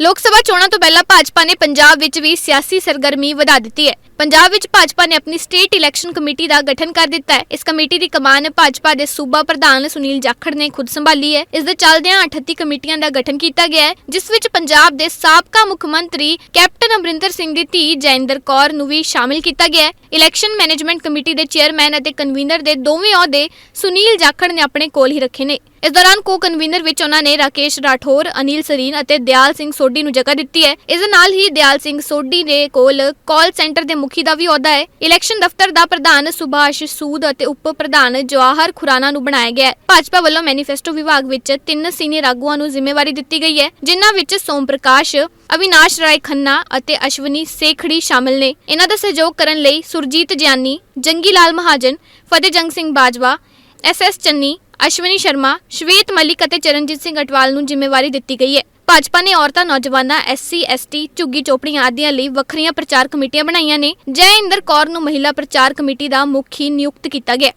ਲੋਕ ਸਭਾ ਚੋਣਾਂ ਤੋਂ ਪਹਿਲਾਂ ਭਾਜਪਾ ਨੇ ਪੰਜਾਬ ਵਿੱਚ ਵੀ ਸਿਆਸੀ ਸਰਗਰਮੀ ਵਧਾ ਦਿੱਤੀ ਹੈ। ਪੰਜਾਬ ਵਿੱਚ ਭਾਜਪਾ ਨੇ ਆਪਣੀ ਸਟੇਟ ਇਲੈਕਸ਼ਨ ਕਮੇਟੀ ਦਾ ਗਠਨ ਕਰ ਦਿੱਤਾ ਹੈ। ਇਸ ਕਮੇਟੀ ਦੀ ਕਮਾਨ ਭਾਜਪਾ ਦੇ ਸੂਬਾ ਪ੍ਰਧਾਨ ਸੁਨੀਲ ਜਾਖੜ ਨੇ ਖੁਦ ਸੰਭਾਲੀ ਹੈ। ਇਸ ਦੇ ਚੱਲਦਿਆਂ 38 ਕਮੇਟੀਆਂ ਦਾ ਗਠਨ ਕੀਤਾ ਗਿਆ ਹੈ, ਜਿਸ ਵਿੱਚ ਪੰਜਾਬ ਦੇ ਸਾਬਕਾ ਮੁੱਖ ਮੰਤਰੀ ਕੈਪਟਨ ਅਮਰਿੰਦਰ ਸਿੰਘ ਦੀ ਧੀ ਜੈਂਦਰ ਕੌਰ ਨੂੰ ਵੀ ਸ਼ਾਮਿਲ ਕੀਤਾ ਗਿਆ ਹੈ। ਇਲੈਕਸ਼ਨ ਮੈਨੇਜਮੈਂਟ ਕਮੇਟੀ ਦੇ ਚੇਅਰਮੈਨ ਅਤੇ ਕਨਵੀਨਰ ਦੇ ਦੋਵੇਂ ਅਹੁਦੇ ਸੁਨੀਲ ਜਾਖੜ ਨੇ ਆਪਣੇ ਕੋਲ ਹੀ ਰੱਖੇ ਨੇ। ਇਸ ਦੌਰਾਨ ਕੋ ਕਨਵੀਨਰ ਵਿੱਚ ਉਹਨਾਂ ਨੇ ਰਾਕੇਸ਼ ਰਾਠੌਰ, ਅਨਿਲ ਸਰੀਨ ਅਤੇ ਦਿਆਲ ਸਿੰਘ ਸੋਢੀ ਨੂੰ ਜਗ੍ਹਾ ਦਿੱਤੀ ਹੈ। ਇਸ ਦੇ ਨਾਲ ਹੀ ਦਿਆਲ ਸਿੰਘ ਸੋਢੀ ਦੇ ਕੋਲ ਕਾਲ ਸੈਂਟਰ ਦੇ ਮੁਖੀ ਦਾ ਵੀ ਅਹੁਦਾ ਹੈ। ਇਲੈਕਸ਼ਨ ਦਫ਼ਤਰ ਦਾ ਪ੍ਰਧਾਨ ਸੁਭਾਸ਼ ਸੂਦ ਅਤੇ ਉਪ ਪ੍ਰਧਾਨ ਜਵਾਹਰ ਖੁਰਾਨਾ ਨੂੰ ਬਣਾਇਆ ਗਿਆ ਹੈ। ਭਾਜਪਾ ਵੱਲੋਂ ਮੈਨੀਫੈਸਟੋ ਵਿਭਾਗ ਵਿੱਚ ਤਿੰਨ ਸੀਨੀਅਰ ਆਗੂਆਂ ਨੂੰ ਜ਼ਿੰਮੇਵਾਰੀ ਦਿੱਤੀ ਗਈ ਹੈ, ਜਿਨ੍ਹਾਂ ਵਿੱਚ ਸੋਮ ਪ੍ਰਕਾਸ਼, ਅਵਿਨਾਸ਼ ਰਾਏ ਖੰਨਾ ਅਤੇ ਅਸ਼ਵਨੀ ਸੇਖੜੀ ਸ਼ਾਮਿਲ ਨੇ। ਇਹਨਾਂ ਦਾ ਸਹਿਯੋਗ ਕਰਨ ਲਈ ਸੁਰਜੀਤ ਜਿਆਨੀ ਜੰਗੀ ਲਾਲ ਮਹਾਜਨ, ਫਤਿਹਜੰਗ ਸਿੰਘ ਬਾਜਵਾ ਐਸ ਐਸ ਚੰਨੀ, ਅਸ਼ਵਨੀ ਸ਼ਰਮਾ, ਸ਼ਵੇਤ ਮਲਿਕ ਅਤੇ ਚਰਨਜੀਤ ਸਿੰਘ ਅਟਵਾਲ ਨੂੰ ਜ਼ਿੰਮੇਵਾਰੀ ਦਿੱਤੀ ਗਈ ਹੈ। ਭਾਜਪਾ ਨੇ ਔਰਤਾਂ, ਨੌਜਵਾਨਾਂ ਐਸਸੀ ਐਸਟੀ ਝੁੱਗੀ ਚੋਪੜੀਆਂ ਆਦਿਆਂ ਲਈ ਵੱਖਰੀਆਂ ਪ੍ਰਚਾਰ ਕਮੇਟੀਆਂ ਬਣਾਈਆਂ ਨੇ, ਜੈ ਇੰਦਰ ਕੌਰ ਨੂੰ ਮਹਿਲਾ ਪ੍ਰਚਾਰ ਕਮੇਟੀ ਦਾ ਮੁਖੀ ਨਿਯੁਕਤ ਕੀਤਾ ਗਿਆ।